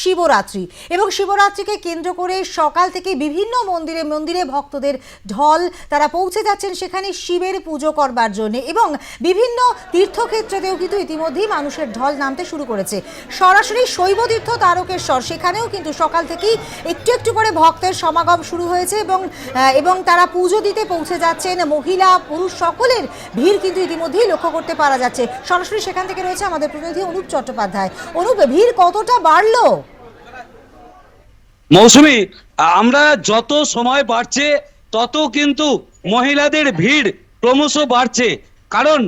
শিবরাত্রি। এবং শিবরাত্রিকে কেন্দ্র করে সকাল থেকে বিভিন্ন মন্দিরে মন্দিরে ভক্তদের ঢল, তারা পৌঁছে যাচ্ছেন সেখানে শিবের পুজো করবার জন্য। এবং বিভিন্ন তীর্থক্ষেত্রেতেও কিন্তু ইতিমধ্যেই মানুষের ঢল নামতে শুরু করেছে। সরাসরি শৈব তীর্থ তারকেশ্বর, সেখানেও কিন্তু সকাল থেকেই একটু একটু করে ভক্তের সমাগম শুরু হয়েছে এবং এবং তারা পুজো দিতে পৌঁছে যাচ্ছেন। মহিলা, পুরুষ সকলের ভিড় কিন্তু ইতিমধ্যেই লক্ষ্য করতে পারা যাচ্ছে। সরাসরি সেখান থেকে রয়েছে আমাদের প্রতিনিধি অনুপ চট্টোপাধ্যায়। অনুপ, ভিড় কতটা বাড়লো? মৌসুমি, আমরা যত সময় বাড়ছে, তত কিন্তু মহিলাদের ভিড় ক্রমশ বাড়ছে। কারণ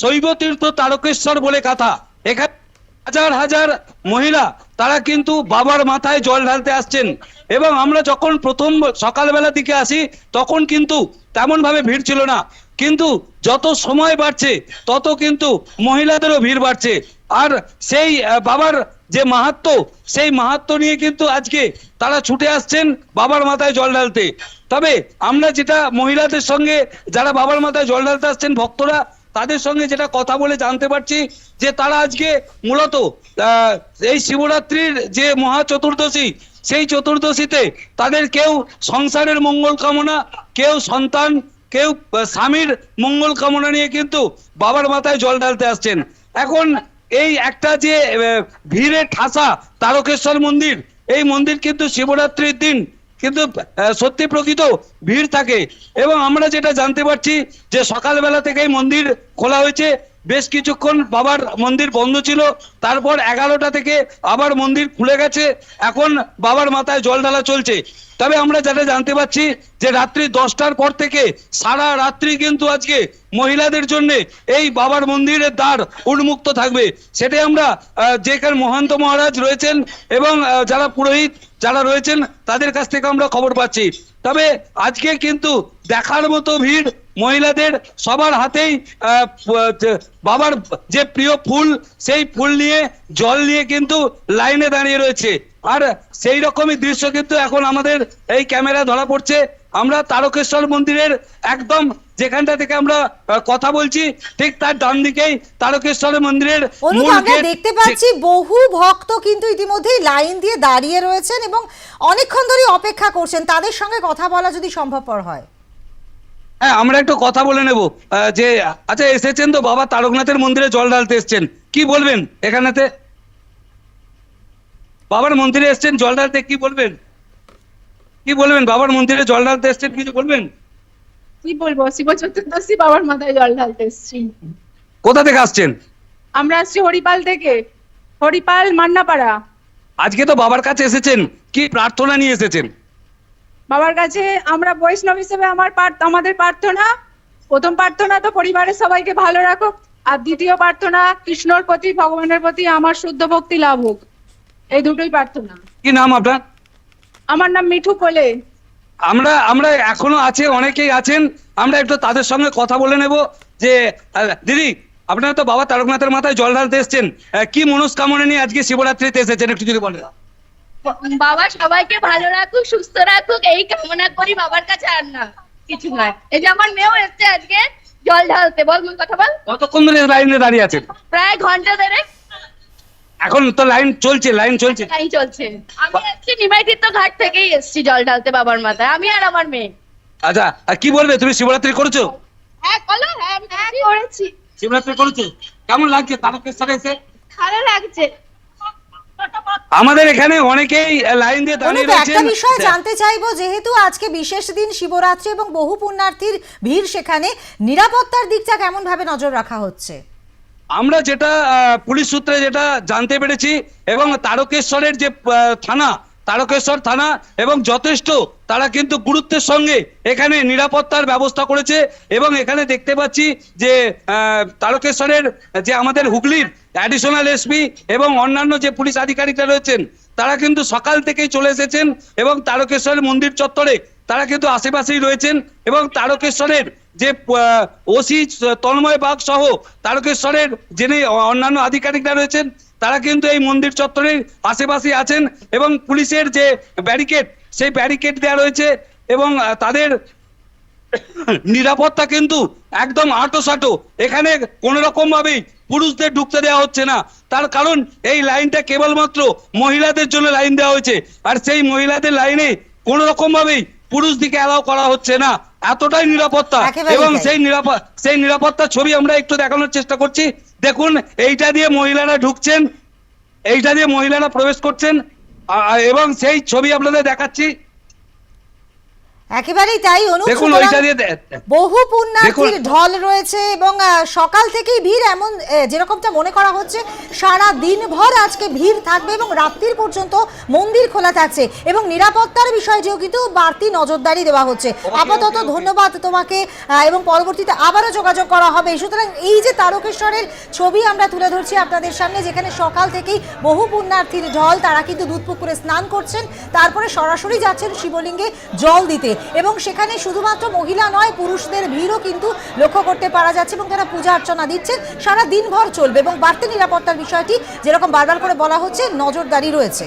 শৈবতীর্থ তারকেশ্বর বলে কথা। এখানে হাজার হাজার মহিলা, তারা কিন্তু বাবার মাথায় জল ঢালতে আসছেন। এবং আমরা যখন প্রথম সকালবেলা দিকে আসি, তখন কিন্তু তেমন ভাবে ভিড় ছিল না। কিন্তু যত সময় বাড়ছে, তত কিন্তু মহিলাদেরও ভিড় বাড়ছে। আর সেই বাবার যে মাহাত্ম, সেই মাহাত্ম নিয়ে কিন্তু আজকে তারা ছুটে আসছেন বাবার মাথায় জল ঢালতে। তবে আমরা যেটা মহিলাদের সঙ্গে, যারা বাবার মাথায় জল ঢালতে আসছেন ভক্তরা, তাদের সঙ্গে যেটা কথা বলে জানতে পারছি যে তারা আজকে মূলত এই শিবরাত্রির যে মহা চতুর্দশী, সেই চতুর্দশীতে তাদের কেউ সংসারের মঙ্গল কামনা, কেউ সন্তান, কেউ স্বামীর মঙ্গল কামনা নিয়ে কিন্তু বাবার মাথায় জল ঢালতে আসছেন। এখন এই একটা যে ভিড়ে ঠাসা তারকেশ্বর মন্দির, এই মন্দির কিন্তু শিবরাত্রির দিন কিন্তু সত্যি প্রকৃত ভিড় থাকে। এবং আমরা যেটা জানতে পারছি যে সকালবেলা থেকেই মন্দির খোলা হয়েছে বেশ কিছুক্ষণ বাবার মন্দির বন্ধ ছিল, তারপর এগারোটা থেকে আবার মন্দির খুলে গেছে। এখন বাবার মাথায় জল ঢালা চলছে। তবে আমরা যেটা জানতে পারছি যে রাত্রি দশটার পর থেকে সারা রাত্রি কিন্তু আজকে মহিলাদের জন্য এই বাবার মন্দিরের দ্বার উন্মুক্ত থাকবে। সেটাই আমরা যেখানে মহান্ত মহারাজ রয়েছেন এবং যারা পুরোহিত যারা রয়েছেন, তাদের কাছ থেকে আমরা খবর পাচ্ছি। তবে আজকে কিন্তু দেখার মতো ভিড় মহিলাদের সবার হাতেই বাবার যে প্রিয় ফুল সেই ফুল নিয়ে জল নিয়ে কিন্তু লাইনে দাঁড়িয়ে রয়েছে। আর সেই রকমই দৃশ্য কিন্তু এখন আমাদের এই ক্যামেরা ধরা পড়ছে। আমরা তারকেশ্বর মন্দিরের একদম যেখানটা থেকে আমরা কথা বলছি ঠিক তার ডান দিকেই তারকেশ্বর মন্দিরের আমরা দেখতে পাচ্ছি বহু ভক্ত কিন্তু ইতিমধ্যেই লাইন দিয়ে দাঁড়িয়ে রয়েছেন এবং অনেকক্ষণ ধরে অপেক্ষা করছেন। তাদের সঙ্গে কথা বলা যদি সম্ভবপর হয়। হ্যাঁ আমরা একটু কথা বলে নেব। যে আচ্ছা এসেছেন তো বাবা তারকনাথের মন্দিরে জল ঢালতে এসেছেন। কি বলবেন এখানেতে? বাবার মন্দিরে এসেছেন জল ঢালতে কি বলবেন? কি বলবেন বাবার মন্দিরে জল ঢালতে এসেছেন কিছু বলবেন? কি বলব শিব চতুর্দশী বাবার মাথায় জল ঢালতে এসছি। কোথা থেকে আসছেন? আমরা আসছি হরিপাল থেকে। হরিপাল মান্নাপাড়া। আজকে তো বাবার কাছে এসেছেন। কি প্রার্থনা নিয়ে এসেছেন? বাবার কাছে আমরা বৈষ্ণব হিসেবে আমার আমাদের প্রার্থনা প্রথম প্রার্থনা তো পরিবারের সবাইকে ভালো রাখুক আর দ্বিতীয় প্রার্থনা কৃষ্ণর প্রতি ভগবানের প্রতি আমার শুদ্ধ ভক্তি লাভ হোক। এই দুটোই প্রার্থনা। কি নাম আপনার? আমার নাম মিঠু কোলে। আমরা আমরা এখনও আছে অনেকেই আছেন আমরা একটু তাদের সঙ্গে কথা বলে নেব যে দিদি আপনারা তো বাবা তারকনাথের মাথায় জল ঢালতে এসেছেন কি মনস্কামনা নিয়ে আজকে শিবরাত্রিতে এসেছেন একটু যদি বলেন। বাবা সবাইকে ভালো রাখুক সুস্থ রাখুক এই কামনা করি বাবার কাছে আর না কিছু নয়। এই যে আমার মেয়েও এসছে আজকে জল ঢালতে। বল মন কথা বল। কতক্ষণ ধরে লাইনে দাঁড়িয়ে আছেন প্রায় ঘণ্টা ধরে। এখন তো লাইন চলছে লাইন চলছে। তাই চলছে। আমি এসছি নিমাই তীর্থ ঘাট থেকেই এসছি জল ঢালতে বাবার মাথায় আমি আর আমার মেয়ে। আচ্ছা আর কি বলবে? তুমি শিবরাত্রি করেছ? হ্যাঁ বলো হ্যাঁ আমি। করেছি। শিবরাত্রি করেছ? কেমন লাগছে? তারকেশ্বরে এসে? ভালো লাগছে। আমাদের এখানে অনেকেই লাইন দিয়ে দাঁড়িয়ে অনুপ একটা বিষয় জানতে চাইব যেহেতু আজকে বিশেষ দিন শিবরাত্রি এবং বহু পুণ্যার্থীর ভিড় সেখানে নিরাপত্তার দিকটা কেমন ভাবে নজর রাখা হচ্ছে? আমরা যেটা আহ, পুলিশ সূত্রে যেটা জানতে পেরেছি এবং তারকেশ্বরের যে থানা তারকেশ্বর থানা এবং যথেষ্ট, তারা কিন্তু গুরুত্বের সঙ্গে এখানে নিরাপত্তার ব্যবস্থা করেছে এবং এখানে দেখতে পাচ্ছি যে তারকেশ্বরের যে আমাদের হুগলির অ্যাডিশনাল এসপি এবং অন্যান্য যে পুলিশ আধিকারিকরা রয়েছেন, তারা কিন্তু সকাল থেকেই চলে এসেছেন এবং তারকেশ্বরের মন্দির চত্বরে তারা কিন্তু আশেপাশেই রয়েছেন এবং তারকেশ্বরের যে ওসি তন্ময় বাগ সহ তারকেশ্বরের যিনি অন্যান্য আধিকারিকরা রয়েছেন তারা কিন্তু এই মন্দির চত্বরের আশেপাশে আছেন এবং পুলিশের যে ব্যারিকেড সেই ব্যারিকেড দেওয়া রয়েছে এবং তাদের নিরাপত্তা কিন্তু একদম আটো সাটো এখানে কোন রকম ভাবেই পুরুষদের ঢুকতে দেওয়া হচ্ছে না। তার কারণ এই লাইনটা কেবলমাত্র মহিলাদের জন্য লাইন দেওয়া হয়েছে। আর সেই মহিলাদের লাইনে কোন রকম ভাবেই পুরুষ দিকে অ্যালাউ করা হচ্ছে না। এতটাই নিরাপত্তা। এবং সেই নিরাপত্তা সেই নিরাপত্তা ছবি আমরা একটু দেখানোর চেষ্টা করছি। দেখুন, এইটা দিয়ে মহিলারা ঢুকছেন, এইটা দিয়ে মহিলারা প্রবেশ করছেন এবং সেই ছবি আপনাদের দেখাচ্ছি। একেবারেই তাই অনুপ দেখুন ওইটা দিয়ে বহু পুণ্যার্থীর ঢল রয়েছে এবং সকাল থেকেই ভিড় এমন যেরকমটা মনে করা হচ্ছে সারা দিনভর আজকে ভিড় থাকবে এবং রাত্রির পর্যন্ত মন্দির খোলা থাকছে এবং নিরাপত্তার বিষয়টিও কিন্তু বাড়তি নজরদারি দেওয়া হচ্ছে। আপাতত ধন্যবাদ তোমাকে এবং পরবর্তীতে আবারও যোগাযোগ করা হবে। সুতরাং এই যে তারকেশ্বরের ছবি আমরা তুলে ধরছি আপনাদের সামনে যেখানে সকাল থেকেই বহু পুণ্যার্থীর ঢল তারা কিন্তু দুধপুকুরে স্নান করছেন তারপরে সরাসরি যাচ্ছেন শিবলিঙ্গে জল দিতে। এবং সেখানে শুধুমাত্র মহিলা নয়, পুরুষদের ভিড়ও কিন্তু লক্ষ্য করতে পারা যাচ্ছে এবং তারা পূজা অর্চনা দিচ্ছেন। সারা দিনভর চলবে এবং বাড়তি নিরাপত্তার বিষয়টি যেরকম বারবার করে বলা হচ্ছে, নজরদারি রয়েছে।